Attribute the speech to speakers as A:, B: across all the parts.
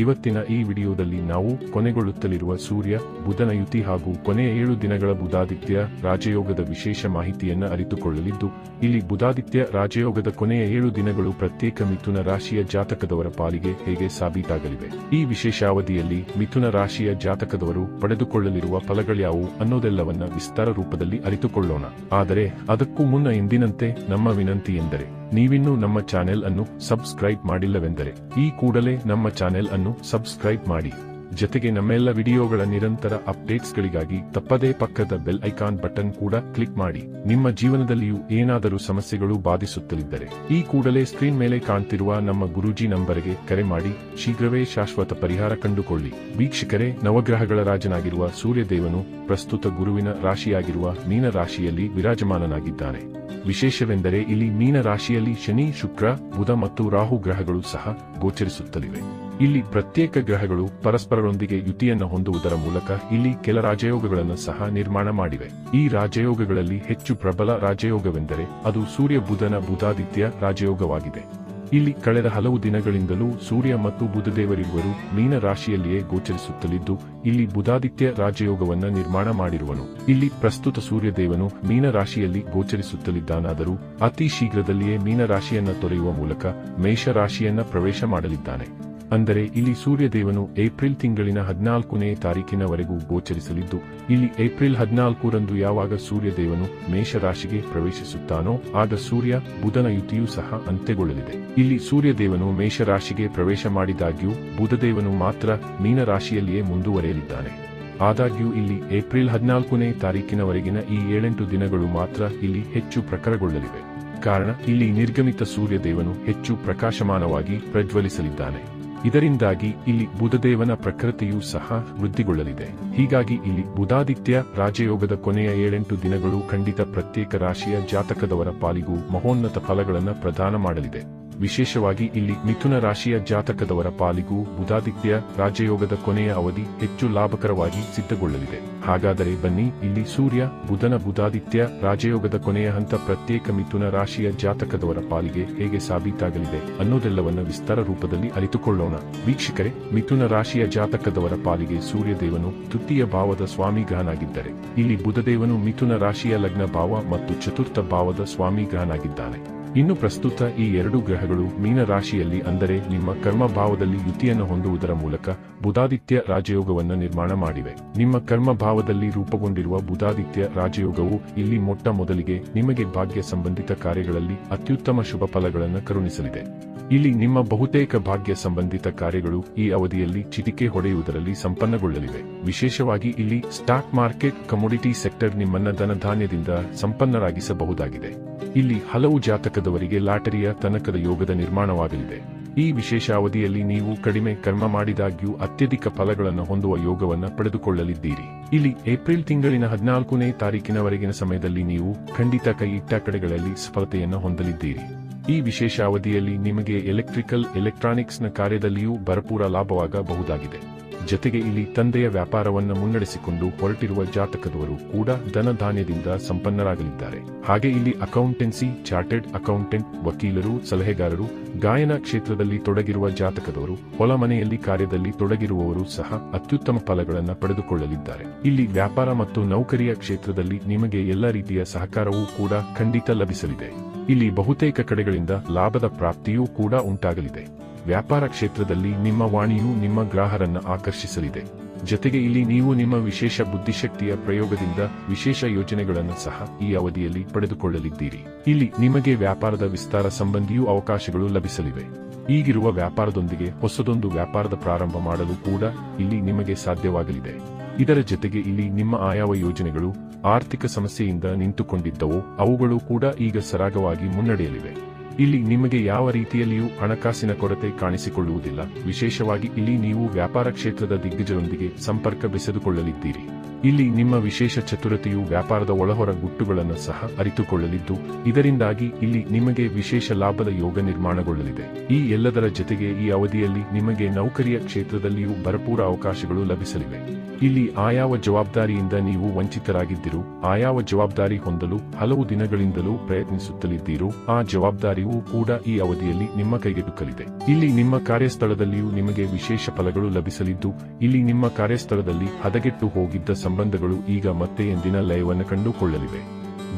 A: ಇವತ್ತಿನ ಈ ವಿಡಿಯೋದಲ್ಲಿ ನಾವು ಕೊನೆಗೊಳ್ಳುತ್ತಲಿರುವ ಸೂರ್ಯ, ಬುಧನ ಯುತಿ ಹಾಗೂ ಕೊನೆಯ ಏಳು ದಿನಗಳ ಬುಧಾದಿತ್ಯ ರಾಜಯೋಗದ ವಿಶೇಷ ಮಾಹಿತಿಯನ್ನು ಅರಿತುಕೊಳ್ಳಲಿದ್ದು, ಇಲ್ಲಿ ಬುಧಾದಿತ್ಯ ರಾಜಯೋಗದ ಕೊನೆಯ ಏಳು ದಿನಗಳು ಪ್ರತ್ಯೇಕ ಮಿಥುನ ರಾಶಿಯ ಜಾತಕದವರ ಪಾಲಿಗೆ ಹೇಗೆ ಸಾಬೀತಾಗಲಿವೆ? ಈ ವಿಶೇಷ ಅವಧಿಯಲ್ಲಿ ಮಿಥುನ ರಾಶಿಯ ಜಾತಕದವರು ಪಡೆದುಕೊಳ್ಳಲಿರುವ ಫಲಗಳ್ಯಾವು ಅನ್ನೋದೆಲ್ಲವನ್ನ ವಿಸ್ತಾರ ರೂಪದಲ್ಲಿ ಅರಿತುಕೊಳ್ಳೋಣ. ಆದರೆ ಅದಕ್ಕೂ ಮುನ್ನ ಎಂದಿನಂತೆ ನಮ್ಮ ವಿನಂತಿ ಎಂದರೆ, ನೀವಿನ್ನೂ ನಮ್ಮ ಚಾನೆಲ್ ಅನ್ನು ಸಬ್ಸ್ಕ್ರೈಬ್ ಮಾಡಿಲ್ಲವೆಂದರೆ, ಈ ಕೂಡಲೇ ನಮ್ಮ ಚಾನೆಲ್ ಅನ್ನು ಸಬ್ಸ್ಕ್ರೈಬ್ ಮಾಡಿ. ಜೊತೆಗೆ ನಮ್ಮೆಲ್ಲ ವಿಡಿಯೋಗಳ ನಿರಂತರ ಅಪ್ಡೇಟ್ಸ್ಗಳಿಗಾಗಿ ತಪ್ಪದೇ ಪಕ್ಕದ ಬೆಲ್ ಐಕಾನ್ ಬಟನ್ ಕೂಡ ಕ್ಲಿಕ್ ಮಾಡಿ. ನಿಮ್ಮ ಜೀವನದಲ್ಲಿಯೂ ಏನಾದರೂ ಸಮಸ್ಯೆಗಳು ಬಾಧಿಸುತ್ತಲಿದ್ದರೆ ಈ ಕೂಡಲೇ ಸ್ಕ್ರೀನ್ ಮೇಲೆ ಕಾಣ್ತಿರುವ ನಮ್ಮ ಗುರೂಜಿ ನಂಬರ್ಗೆ ಕರೆ ಮಾಡಿ. ಶೀಘ್ರವೇ ಶಾಶ್ವತ ಪರಿಹಾರ ಕಂಡುಕೊಳ್ಳಿ. ವೀಕ್ಷಕರೇ, ನವಗ್ರಹಗಳ ರಾಜನಾಗಿರುವ ಸೂರ್ಯದೇವನು ಪ್ರಸ್ತುತ ಗುರುವಿನ ರಾಶಿಯಾಗಿರುವ ಮೀನ ರಾಶಿಯಲ್ಲಿ ವಿರಾಜಮಾನನಾಗಿದ್ದಾನೆ. ವಿಶೇಷವೆಂದರೆ ಇಲ್ಲಿ ಮೀನ ರಾಶಿಯಲ್ಲಿ ಶನಿ, ಶುಕ್ರ, ಬುಧ ಮತ್ತು ರಾಹು ಗ್ರಹಗಳು ಸಹ ಗೋಚರಿಸುತ್ತಲಿವೆ. ಇಲ್ಲಿ ಪ್ರತ್ಯೇಕ ಗ್ರಹಗಳು ಪರಸ್ಪರರೊಂದಿಗೆ ಯುತಿಯನ್ನು ಹೊಂದುವುದರ ಮೂಲಕ ಇಲ್ಲಿ ಕೆಲ ರಾಜಯೋಗಗಳನ್ನು ಸಹ ನಿರ್ಮಾಣ ಮಾಡಿವೆ. ಈ ರಾಜಯೋಗಗಳಲ್ಲಿ ಹೆಚ್ಚು ಪ್ರಬಲ ರಾಜಯೋಗವೆಂದರೆ ಅದು ಸೂರ್ಯ ಬುಧನ ಬುಧಾದಿತ್ಯ ರಾಜಯೋಗವಾಗಿದೆ. ಇಲ್ಲಿ ಕಳೆದ ಹಲವು ದಿನಗಳಿಂದಲೂ ಸೂರ್ಯ ಮತ್ತು ಬುಧದೇವರಿರುವರು ಮೀನ ರಾಶಿಯಲ್ಲಿಯೇ ಗೋಚರಿಸುತ್ತಲಿದ್ದು, ಇಲ್ಲಿ ಬುಧಾದಿತ್ಯ ರಾಜಯೋಗವನ್ನು ನಿರ್ಮಾಣ ಮಾಡಿರುವನು. ಇಲ್ಲಿ ಪ್ರಸ್ತುತ ಸೂರ್ಯದೇವನು ಮೀನ ರಾಶಿಯಲ್ಲಿ ಗೋಚರಿಸುತ್ತಲಿದ್ದಾನಾದರೂ, ಅತಿ ಶೀಘ್ರದಲ್ಲಿಯೇ ಮೀನ ರಾಶಿಯನ್ನ ತೊರೆಯುವ ಮೂಲಕ ಮೇಷ ರಾಶಿಯನ್ನ ಪ್ರವೇಶ ಮಾಡಲಿದ್ದಾನೆ. ಅಂದರೆ ಇಲ್ಲಿ ಸೂರ್ಯದೇವನು ಏಪ್ರಿಲ್ ತಿಂಗಳಿನ ಹದಿನಾಲ್ಕನೇ ತಾರೀಕಿನವರೆಗೂ ಗೋಚರಿಸಲಿದ್ದು, ಇಲ್ಲಿ ಏಪ್ರಿಲ್ ಹದಿನಾಲ್ಕರಂದು ಯಾವಾಗ ಸೂರ್ಯದೇವನು ಮೇಷರಾಶಿಗೆ ಪ್ರವೇಶಿಸುತ್ತಾನೋ, ಆಗ ಸೂರ್ಯ ಬುಧನ ಯುತಿಯೂ ಸಹ ಅಂತ್ಯಗೊಳ್ಳಲಿದೆ. ಇಲ್ಲಿ ಸೂರ್ಯದೇವನು ಮೇಷರಾಶಿಗೆ ಪ್ರವೇಶ ಮಾಡಿದಾಗ್ಯೂ, ಬುಧದೇವನು ಮಾತ್ರ ಮೀನರಾಶಿಯಲ್ಲಿಯೇ ಮುಂದುವರೆಯಲಿದ್ದಾನೆ. ಆದಾಗ್ಯೂ ಇಲ್ಲಿ ಏಪ್ರಿಲ್ ಹದಿನಾಲ್ಕನೇ ತಾರೀಕಿನವರೆಗಿನ ಈ ಏಳೆಂಟು ದಿನಗಳು ಮಾತ್ರ ಇಲ್ಲಿ ಹೆಚ್ಚು ಪ್ರಖರಗೊಳ್ಳಲಿವೆ. ಕಾರಣ, ಇಲ್ಲಿ ನಿರ್ಗಮಿತ ಸೂರ್ಯದೇವನು ಹೆಚ್ಚು ಪ್ರಕಾಶಮಾನವಾಗಿ ಪ್ರಜ್ವಲಿಸಲಿದ್ದಾನೆ. ಇದರಿಂದಾಗಿ ಇಲ್ಲಿ ಬುಧದೇವನ ಪ್ರಕೃತಿಯೂ ಸಹ ವೃದ್ಧಿಗೊಳ್ಳಲಿದೆ. ಹೀಗಾಗಿ ಇಲ್ಲಿ ಬುಧಾದಿತ್ಯ ರಾಜಯೋಗದ ಕೊನೆಯ ಏಳೆಂಟು ದಿನಗಳು ಖಂಡಿತ ಪ್ರತ್ಯೇಕ ರಾಶಿಯ ಜಾತಕದವರ ಪಾಲಿಗೂ ಮಹೋನ್ನತ ಫಲಗಳನ್ನು ಪ್ರದಾನ ಮಾಡಲಿದೆ. ವಿಶೇಷವಾಗಿ ಇಲ್ಲಿ ಮಿಥುನ ರಾಶಿಯ ಜಾತಕದವರ ಪಾಲಿಗೂ ಬುಧಾದಿತ್ಯ ರಾಜಯೋಗದ ಕೊನೆಯ ಅವಧಿ ಹೆಚ್ಚು ಲಾಭಕರವಾಗಿ ಸಿದ್ಧಗೊಳ್ಳಲಿದೆ. ಹಾಗಾದರೆ ಬನ್ನಿ, ಇಲ್ಲಿ ಸೂರ್ಯ, ಬುಧನ, ಬುಧಾದಿತ್ಯ ರಾಜಯೋಗದ ಕೊನೆಯ ಹಂತ ಪ್ರತ್ಯೇಕ ಮಿಥುನ ರಾಶಿಯ ಜಾತಕದವರ ಪಾಲಿಗೆ ಹೇಗೆ ಸಾಬೀತಾಗಲಿದೆ ಅನ್ನೋದೆಲ್ಲವನ್ನ ವಿಸ್ತಾರ ರೂಪದಲ್ಲಿ ಅರಿತುಕೊಳ್ಳೋಣ. ವೀಕ್ಷಕರೇ, ಮಿಥುನ ರಾಶಿಯ ಜಾತಕದವರ ಪಾಲಿಗೆ ಸೂರ್ಯದೇವನು ತೃತೀಯ ಭಾವದ ಸ್ವಾಮಿ ಗ್ರಹನಾಗಿದ್ದರೆ ಇಲ್ಲಿ ಬುಧದೇವನು ಮಿಥುನ ರಾಶಿಯ ಲಗ್ನ ಭಾವ ಮತ್ತು ಚತುರ್ಥ ಭಾವದ ಸ್ವಾಮಿ ಗ್ರಹನಾಗಿದ್ದಾನೆ ಇನ್ನು ಪ್ರಸ್ತುತ ಈ ಎರಡು ಗ್ರಹಗಳು ಮೀನ ರಾಶಿಯಲ್ಲಿ ಅಂದರೆ ನಿಮ್ಮ ಕರ್ಮ ಭಾವದಲ್ಲಿ ಯುತಿಯನ್ನು ಹೊಂದುವುದರ ಮೂಲಕ ಬುಧಾದಿತ್ಯ ರಾಜಯೋಗವನ್ನು ನಿರ್ಮಾಣ ಮಾಡಿವೆ. ನಿಮ್ಮ ಕರ್ಮ ಭಾವದಲ್ಲಿ ರೂಪುಗೊಂಡಿರುವ ಬುಧಾದಿತ್ಯ ರಾಜಯೋಗವು ಇಲ್ಲಿ ಮೊಟ್ಟ ಮೊದಲಿಗೆ ನಿಮಗೆ ಭಾಗ್ಯ ಸಂಬಂಧಿತ ಕಾರ್ಯಗಳಲ್ಲಿ ಅತ್ಯುತ್ತಮ ಶುಭ ಫಲಗಳನ್ನು ಕರುಣಿಸಲಿದೆ. ಇಲ್ಲಿ ನಿಮ್ಮ ಬಹುತೇಕ ಭಾಗ್ಯ ಸಂಬಂಧಿತ ಕಾರ್ಯಗಳು ಈ ಅವಧಿಯಲ್ಲಿ ಚಿಟಿಕೆ ಹೊಡೆಯುವುದರಲ್ಲಿ ಸಂಪನ್ನಗೊಳ್ಳಲಿವೆ. ವಿಶೇಷವಾಗಿ ಇಲ್ಲಿ ಸ್ಟಾಕ್ ಮಾರ್ಕೆಟ್ ಕಮೋಡಿಟಿ ಸೆಕ್ಟರ್ ನಿಮ್ಮನ್ನ ಧನಧಾನ್ಯದಿಂದ ಸಂಪನ್ನರಾಗಿಸಬಹುದಾಗಿದೆ. ಇಲ್ಲಿ ಹಲವು ಜಾತಕದವರಿಗೆ ಲಾಟರಿಯ ತನಕದ ಯೋಗದ ನಿರ್ಮಾಣವಾಗಲಿದೆ. ಈ ವಿಶೇಷ ಅವಧಿಯಲ್ಲಿ ನೀವು ಕಡಿಮೆ ಕರ್ಮ ಮಾಡಿದಾಗ್ಯೂ ಅತ್ಯಧಿಕ ಫಲಗಳನ್ನು ಹೊಂದುವ ಯೋಗವನ್ನು ಪಡೆದುಕೊಳ್ಳಲಿದ್ದೀರಿ. ಇಲ್ಲಿ ಏಪ್ರಿಲ್ ತಿಂಗಳಿನ ಹದಿನಾಲ್ಕನೇ ತಾರೀಕಿನವರೆಗಿನ ಸಮಯದಲ್ಲಿ ನೀವು ಖಂಡಿತ ಕೈ ಇಟ್ಟ ಕಡೆಗಳಲ್ಲಿ ಸಫಲತೆಯನ್ನು ಹೊಂದಲಿದ್ದೀರಿ. ಈ ವಿಶೇಷ ಅವಧಿಯಲ್ಲಿ ನಿಮಗೆ ಎಲೆಕ್ಟ್ರಿಕಲ್ ಎಲೆಕ್ಟ್ರಾನಿಕ್ಸ್ನ ಕಾರ್ಯದಲ್ಲಿಯೂ ಭರಪೂರ ಲಾಭವಾಗಬಹುದಾಗಿದೆ. ಜತೆಗೆ ಇಲ್ಲಿ ತಂದೆಯ ವ್ಯಾಪಾರವನ್ನು ಮುನ್ನಡೆಸಿಕೊಂಡು ಹೊರಟಿರುವ ಜಾತಕದವರು ಕೂಡ ಧನಧಾನ್ಯದಿಂದ ಸಂಪನ್ನರಾಗಲಿದ್ದಾರೆ. ಹಾಗೆ ಇಲ್ಲಿ ಅಕೌಂಟೆನ್ಸಿ, ಚಾರ್ಟೆಡ್ ಅಕೌಂಟೆಂಟ್, ವಕೀಲರು, ಸಲಹೆಗಾರರು, ಗಾಯನ ಕ್ಷೇತ್ರದಲ್ಲಿ ತೊಡಗಿರುವ ಜಾತಕದವರು, ಹೊಲ ಮನೆಯಲ್ಲಿ ಕಾರ್ಯದಲ್ಲಿ ತೊಡಗಿರುವವರು ಸಹ ಅತ್ಯುತ್ತಮ ಫಲಗಳನ್ನು ಪಡೆದುಕೊಳ್ಳಲಿದ್ದಾರೆ. ಇಲ್ಲಿ ವ್ಯಾಪಾರ ಮತ್ತು ನೌಕರಿಯ ಕ್ಷೇತ್ರದಲ್ಲಿ ನಿಮಗೆ ಎಲ್ಲ ರೀತಿಯ ಸಹಕಾರವೂ ಕೂಡ ಖಂಡಿತ ಲಭಿಸಲಿದೆ. ಇಲ್ಲಿ ಬಹುತೇಕ ಕಡೆಗಳಿಂದ ಲಾಭದ ಪ್ರಾಪ್ತಿಯೂ ಕೂಡ ಉಂಟಾಗಲಿದೆ. ವ್ಯಾಪಾರ ಕ್ಷೇತ್ರದಲ್ಲಿ ನಿಮ್ಮ ವಾಣಿಯು ನಿಮ್ಮ ಗ್ರಾಹಕರನ್ನ ಆಕರ್ಷಿಸಲಿದೆ. ಜೊತೆಗೆ ಇಲ್ಲಿ ನೀವು ನಿಮ್ಮ ವಿಶೇಷ ಬುದ್ಧಿಶಕ್ತಿಯ ಪ್ರಯೋಗದಿಂದ ವಿಶೇಷ ಯೋಜನೆಗಳನ್ನು ಸಹ ಈ ಅವಧಿಯಲ್ಲಿ ಪಡೆದುಕೊಳ್ಳಲಿದ್ದೀರಿ. ಇಲ್ಲಿ ನಿಮಗೆ ವ್ಯಾಪಾರದ ವಿಸ್ತಾರ ಸಂಬಂಧಿಯೂ ಅವಕಾಶಗಳು ಲಭಿಸಲಿವೆ. ಈಗಿರುವ ವ್ಯಾಪಾರದೊಂದಿಗೆ ಹೊಸದೊಂದು ವ್ಯಾಪಾರದ ಪ್ರಾರಂಭ ಮಾಡಲು ಕೂಡ ಇಲ್ಲಿ ನಿಮಗೆ ಸಾಧ್ಯವಾಗಲಿದೆ. ಇದರ ಜೊತೆಗೆ ಇಲ್ಲಿ ನಿಮ್ಮ ಆಯಾವ ಯೋಜನೆಗಳು ಆರ್ಥಿಕ ಸಮಸ್ಯೆಯಿಂದ ನಿಂತುಕೊಂಡಿದ್ದವೋ, ಅವುಗಳು ಕೂಡ ಈಗ ಸರಾಗವಾಗಿ ಮುನ್ನಡೆಯಲಿವೆ. ಇಲ್ಲಿ ನಿಮಗೆ ಯಾವ ರೀತಿಯಲ್ಲಿಯೂ ಹಣಕಾಸಿನ ಕೊರತೆ ಕಾಣಿಸಿಕೊಳ್ಳುವುದಿಲ್ಲ. ವಿಶೇಷವಾಗಿ ಇಲ್ಲಿ ನೀವು ವ್ಯಾಪಾರ ಕ್ಷೇತ್ರದ ದಿಗ್ಗಜರೊಂದಿಗೆ ಸಂಪರ್ಕ ಬೆಸೆದುಕೊಳ್ಳಲಿದ್ದೀರಿ. ಇಲ್ಲಿ ನಿಮ್ಮ ವಿಶೇಷ ಚತುರತೆಯು ವ್ಯಾಪಾರದ ಒಳಹೊರ ಗುಟ್ಟುಗಳನ್ನು ಸಹ ಅರಿತುಕೊಳ್ಳಲಿದ್ದು, ಇದರಿಂದಾಗಿ ಇಲ್ಲಿ ನಿಮಗೆ ವಿಶೇಷ ಲಾಭದ ಯೋಗ ನಿರ್ಮಾಣಗೊಳ್ಳಲಿದೆ. ಈ ಎಲ್ಲದರ ಜೊತೆಗೆ ಈ ಅವಧಿಯಲ್ಲಿ ನಿಮಗೆ ನೌಕರಿಯ ಕ್ಷೇತ್ರದಲ್ಲಿಯೂ ಭರಪೂರ ಅವಕಾಶಗಳು ಲಭಿಸಲಿವೆ. ಇಲ್ಲಿ ಆಯಾವ ಜವಾಬ್ದಾರಿಯಿಂದ ನೀವು ವಂಚಿತರಾಗಿದ್ದಿರು, ಆಯಾವ ಜವಾಬ್ದಾರಿ ಹೊಂದಲು ಹಲವು ದಿನಗಳಿಂದಲೂ ಪ್ರಯತ್ನಿಸುತ್ತಲಿದ್ದೀರು, ಆ ಜವಾಬ್ದಾರಿಯೂ ಕೂಡ ಈ ಅವಧಿಯಲ್ಲಿ ನಿಮ್ಮ ಕೈಗೆಟುಕಲಿದೆ. ಇಲ್ಲಿ ನಿಮ್ಮ ಕಾರ್ಯಸ್ಥಳದಲ್ಲಿಯೂ ನಿಮಗೆ ವಿಶೇಷ ಫಲಗಳು ಲಭಿಸಲಿದ್ದು, ಇಲ್ಲಿ ನಿಮ್ಮ ಕಾರ್ಯಸ್ಥಳದಲ್ಲಿ ಹದಗೆಟ್ಟು ಹೋಗಿದ್ದ ಸಂಬಂಧಗಳು ಈಗ ಮತ್ತೆ ಎಂದಿನ ಲಯವನ್ನು ಕಂಡುಕೊಳ್ಳಲಿವೆ.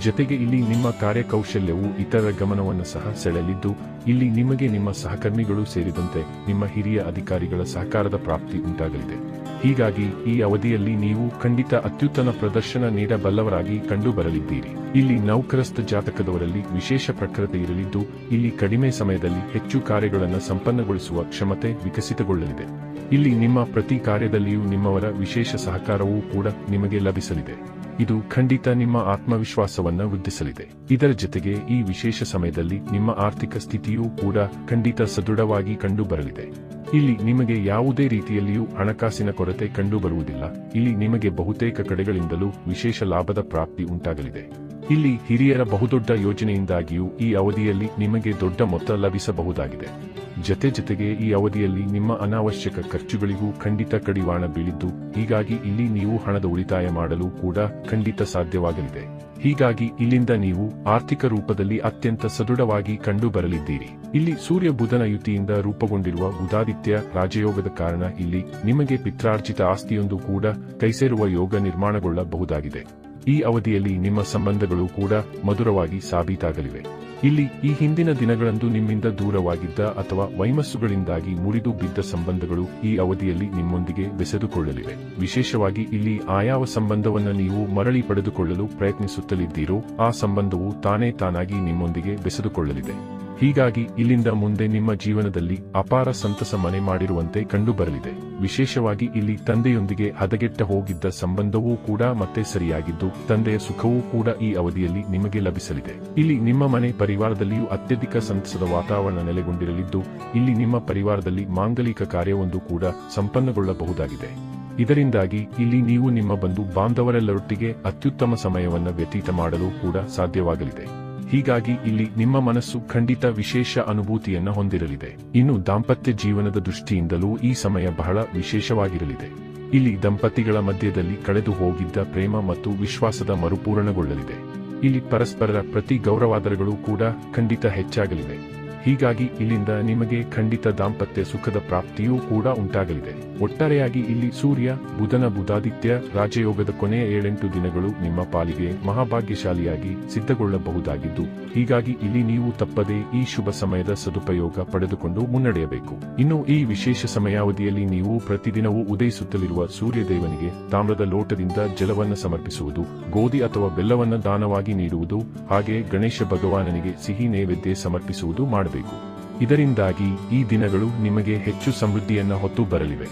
A: ಜತೆಗೆ ಇಲ್ಲಿ ನಿಮ್ಮ ಕಾರ್ಯಕೌಶಲ್ಯವು ಇತರರ ಗಮನವನ್ನು ಸಹ ಸೆಳೆಯಲಿದ್ದು, ಇಲ್ಲಿ ನಿಮಗೆ ನಿಮ್ಮ ಸಹಕರ್ಮಿಗಳು ಸೇರಿದಂತೆ ನಿಮ್ಮ ಹಿರಿಯ ಅಧಿಕಾರಿಗಳ ಸಹಕಾರದ ಪ್ರಾಪ್ತಿ ಉಂಟಾಗಲಿದೆ. ಹೀಗಾಗಿ, ಈ ಅವಧಿಯಲ್ಲಿ ನೀವು ಖಂಡಿತ ಅತ್ಯುತ್ತಮ ಪ್ರದರ್ಶನ ನೀಡಬಲ್ಲವರಾಗಿ ಕಂಡುಬರಲಿದ್ದೀರಿ. ಇಲ್ಲಿ ನೌಕರಸ್ಥ ಜಾತಕದವರಲ್ಲಿ ವಿಶೇಷ ಪ್ರಖರತೆ ಇರಲಿದ್ದು, ಇಲ್ಲಿ ಕಡಿಮೆ ಸಮಯದಲ್ಲಿ ಹೆಚ್ಚು ಕಾರ್ಯಗಳನ್ನು ಸಂಪನ್ನಗೊಳಿಸುವ ಕ್ಷಮತೆ ವಿಕಸಿತಗೊಳ್ಳಲಿದೆ. ಇಲ್ಲಿ ನಿಮ್ಮ ಪ್ರತಿ ಕಾರ್ಯದಲ್ಲಿಯೂ ನಿಮ್ಮವರ ವಿಶೇಷ ಸಹಕಾರವೂ ಕೂಡ ನಿಮಗೆ ಲಭಿಸಲಿದೆ. ಇದು ಖಂಡಿತ ನಿಮ್ಮ ಆತ್ಮವಿಶ್ವಾಸವನ್ನ ವೃದ್ಧಿಸಲಿದೆ. ಇದರ ಜೊತೆಗೆ ಈ ವಿಶೇಷ ಸಮಯದಲ್ಲಿ ನಿಮ್ಮ ಆರ್ಥಿಕ ಸ್ಥಿತಿಯೂ ಕೂಡ ಖಂಡಿತ ಸದೃಢವಾಗಿ ಕಂಡುಬರಲಿದೆ. ಇಲ್ಲಿ ನಿಮಗೆ ಯಾವುದೇ ರೀತಿಯಲ್ಲಿಯೂ ಹಣಕಾಸಿನ ಕೊರತೆ ಕಂಡುಬರುವುದಿಲ್ಲ. ಇಲ್ಲಿ ನಿಮಗೆ ಬಹುತೇಕ ಕಡೆಗಳಿಂದಲೂ ವಿಶೇಷ ಲಾಭದ ಪ್ರಾಪ್ತಿ ಉಂಟಾಗಲಿದೆ. ಇಲ್ಲಿ ಹಿರಿಯರ ಬಹುದೊಡ್ಡ ಯೋಜನೆಯಿಂದಾಗಿಯೂ ಈ ಅವಧಿಯಲ್ಲಿ ನಿಮಗೆ ದೊಡ್ಡ ಮೊತ್ತ ಲಭಿಸಬಹುದಾಗಿದೆ. ಜತೆ ಜತೆಗೆ ಈ ಅವಧಿಯಲ್ಲಿ ನಿಮ್ಮ ಅನಾವಶ್ಯಕ ಖರ್ಚುಗಳಿಗೂ ಖಂಡಿತ ಕಡಿವಾಣ ಬೀಳಿದ್ದು, ಹೀಗಾಗಿ ಇಲ್ಲಿ ನೀವು ಹಣದ ಉಳಿತಾಯ ಮಾಡಲು ಕೂಡ ಖಂಡಿತ ಸಾಧ್ಯವಾಗಲಿದೆ. ಹೀಗಾಗಿ ಇಲ್ಲಿಂದ ನೀವು ಆರ್ಥಿಕ ರೂಪದಲ್ಲಿ ಅತ್ಯಂತ ಸದೃಢವಾಗಿ ಕಂಡು ಬರಲಿದ್ದೀರಿ ಇಲ್ಲಿ ಸೂರ್ಯ ಬುಧನ ಯುತಿಯಿಂದ ರೂಪುಗೊಂಡಿರುವ ಬುಧಾದಿತ್ಯ ರಾಜಯೋಗದ ಕಾರಣ ಇಲ್ಲಿ ನಿಮಗೆ ಪಿತ್ರಾರ್ಜಿತ ಆಸ್ತಿಯೊಂದು ಕೂಡ ಕೈಸೇರುವ ಯೋಗ ನಿರ್ಮಾಣಗೊಳ್ಳಬಹುದಾಗಿದೆ. ಈ ಅವಧಿಯಲ್ಲಿ ನಿಮ್ಮ ಸಂಬಂಧಗಳು ಕೂಡ ಮಧುರವಾಗಿ ಸಾಬೀತಾಗಲಿವೆ. ಇಲ್ಲಿ ಈ ಹಿಂದಿನ ದಿನಗಳಂದು ನಿಮ್ಮಿಂದ ದೂರವಾಗಿದ್ದ ಅಥವಾ ವೈಮಸ್ಸುಗಳಿಂದಾಗಿ ಮುರಿದು ಬಿದ್ದ ಸಂಬಂಧಗಳು ಈ ಅವಧಿಯಲ್ಲಿ ನಿಮ್ಮೊಂದಿಗೆ ಬೆಸೆದುಕೊಳ್ಳಲಿವೆ. ವಿಶೇಷವಾಗಿ ಇಲ್ಲಿ ಆಯಾವ ಸಂಬಂಧವನ್ನು ನೀವು ಮರಳಿ ಪಡೆದುಕೊಳ್ಳಲು ಪ್ರಯತ್ನಿಸುತ್ತಲಿದ್ದೀರೋ, ಆ ಸಂಬಂಧವು ತಾನೇ ತಾನಾಗಿ ನಿಮ್ಮೊಂದಿಗೆ ಬೆಸೆದುಕೊಳ್ಳಲಿದೆ. ಹೀಗಾಗಿ ಇಲ್ಲಿಂದ ಮುಂದೆ ನಿಮ್ಮ ಜೀವನದಲ್ಲಿ ಅಪಾರ ಸಂತಸ ಮನೆ ಮಾಡಿರುವಂತೆ ಕಂಡುಬರಲಿದೆ. ವಿಶೇಷವಾಗಿ ಇಲ್ಲಿ ತಂದೆಯೊಂದಿಗೆ ಹದಗೆಟ್ಟ ಹೋಗಿದ್ದ ಸಂಬಂಧವೂ ಕೂಡ ಮತ್ತೆ ಸರಿಯಾಗಿದ್ದು, ತಂದೆಯ ಸುಖವೂ ಕೂಡ ಈ ಅವಧಿಯಲ್ಲಿ ನಿಮಗೆ ಲಭಿಸಲಿದೆ. ಇಲ್ಲಿ ನಿಮ್ಮ ಮನೆ ಪರಿವಾರದಲ್ಲಿಯೂ ಅತ್ಯಧಿಕ ಸಂತಸದ ವಾತಾವರಣ ನೆಲೆಗೊಂಡಿರಲಿದ್ದು, ಇಲ್ಲಿ ನಿಮ್ಮ ಪರಿವಾರದಲ್ಲಿ ಮಾಂಗಲಿಕ ಕಾರ್ಯವೊಂದು ಕೂಡ ಸಂಪನ್ನಗೊಳ್ಳಬಹುದಾಗಿದೆ. ಇದರಿಂದಾಗಿ ಇಲ್ಲಿ ನೀವು ನಿಮ್ಮ ಬಂಧು ಬಾಂಧವರೆಲ್ಲರೊಟ್ಟಿಗೆ ಅತ್ಯುತ್ತಮ ಸಮಯವನ್ನು ವ್ಯತೀತ ಮಾಡಲು ಕೂಡ ಸಾಧ್ಯವಾಗಲಿದೆ. ಹೀಗಾಗಿ ಇಲ್ಲಿ ನಿಮ್ಮ ಮನಸ್ಸು ಖಂಡಿತ ವಿಶೇಷ ಅನುಭೂತಿಯನ್ನ ಹೊಂದಿರಲಿದೆ. ಇನ್ನು ದಾಂಪತ್ಯ ಜೀವನದ ದೃಷ್ಟಿಯಿಂದಲೂ ಈ ಸಮಯ ಬಹಳ ವಿಶೇಷವಾಗಿರಲಿದೆ. ಇಲ್ಲಿ ದಂಪತಿಗಳ ಮಧ್ಯದಲ್ಲಿ ಕಳೆದು ಹೋಗಿದ್ದ ಪ್ರೇಮ ಮತ್ತು ವಿಶ್ವಾಸದ ಮರುಪೂರಣಗೊಳ್ಳಲಿದೆ. ಇಲ್ಲಿ ಪರಸ್ಪರರ ಪ್ರತಿ ಗೌರವಾದರಗಳು ಕೂಡ ಖಂಡಿತ ಹೆಚ್ಚಾಗಲಿವೆ. ಹೀಗಾಗಿ ಇಲ್ಲಿಂದ ನಿಮಗೆ ಖಂಡಿತ ದಾಂಪತ್ಯ ಸುಖದ ಪ್ರಾಪ್ತಿಯೂ ಕೂಡ ಉಂಟಾಗಲಿದೆ. ಒಟ್ಟಾರೆಯಾಗಿ ಇಲ್ಲಿ ಸೂರ್ಯ, ಬುಧನ, ಬುಧಾದಿತ್ಯ, ರಾಜಯೋಗದ ಕೊನೆಯ ಏಳೆಂಟು ದಿನಗಳು ನಿಮ್ಮ ಪಾಲಿಗೆ ಮಹಾಭಾಗ್ಯಶಾಲಿಯಾಗಿ ಸಿದ್ಧಗೊಳ್ಳಬಹುದಾಗಿದ್ದು, ಹೀಗಾಗಿ ಇಲ್ಲಿ ನೀವು ತಪ್ಪದೇ ಈ ಶುಭ ಸಮಯದ ಸದುಪಯೋಗ ಪಡೆದುಕೊಂಡು ಮುನ್ನಡೆಯಬೇಕು. ಇನ್ನು ಈ ವಿಶೇಷ ಸಮಯಾವಧಿಯಲ್ಲಿ ನೀವು ಪ್ರತಿದಿನವೂ ಉದಯಿಸುತ್ತಲಿರುವ ಸೂರ್ಯದೇವನಿಗೆ ತಾಮ್ರದ ಲೋಟದಿಂದ ಜಲವನ್ನು ಸಮರ್ಪಿಸುವುದು, ಗೋಧಿ ಅಥವಾ ಬೆಲ್ಲವನ್ನು ದಾನವಾಗಿ ನೀಡುವುದು, ಹಾಗೆ ಗಣೇಶ ಭಗವಾನನಿಗೆ ಸಿಹಿ ನೈವೇದ್ಯ ಸಮರ್ಪಿಸುವುದು ಮಾಡಬೇಕು. ಇದರಿಂದಾಗಿ ಈ ದಿನಗಳು ನಿಮಗೆ ಹೆಚ್ಚು ಸಮೃದ್ಧಿಯನ್ನ ಹೊತ್ತು ಬರಲಿವೆ.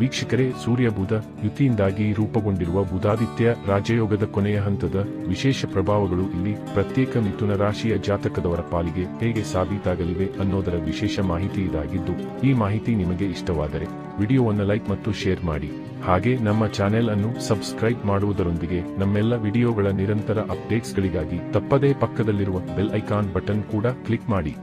A: ವೀಕ್ಷಕರೇ ಸೂರ್ಯ ಬುಧ ಯುತಿಯಿಂದಾಗಿ ರೂಪುಗೊಂಡಿರುವ ಬುಧಾದಿತ್ಯ ರಾಜಯೋಗದ ಕೊನೆಯ ಹಂತದ ವಿಶೇಷ ಪ್ರಭಾವಗಳು ಇಲ್ಲಿ ಪ್ರತ್ಯೇಕ ಮಿಥುನ ರಾಶಿಯ ಜಾತಕದವರ ಪಾಲಿಗೆ ಹೇಗೆ ಸಾಬೀತಾಗಲಿವೆ ಅನ್ನೋದರ ವಿಶೇಷ ಮಾಹಿತಿ ಇದಾಗಿದ್ದು, ಈ ಮಾಹಿತಿ ನಿಮಗೆ ಇಷ್ಟವಾದರೆ ವಿಡಿಯೋವನ್ನು ಲೈಕ್ ಮತ್ತು ಶೇರ್ ಮಾಡಿ. ಹಾಗೆ ನಮ್ಮ ಚಾನೆಲ್ ಅನ್ನು ಸಬ್ಸ್ಕ್ರೈಬ್ ಮಾಡುವುದರೊಂದಿಗೆ ನಮ್ಮೆಲ್ಲ ವಿಡಿಯೋಗಳ ನಿರಂತರ ಅಪ್ಡೇಟ್ಸ್ಗಳಿಗಾಗಿ ತಪ್ಪದೇ ಪಕ್ಕದಲ್ಲಿರುವ ಬೆಲ್ ಐಕಾನ್ ಬಟನ್ ಕೂಡ ಕ್ಲಿಕ್ ಮಾಡಿ.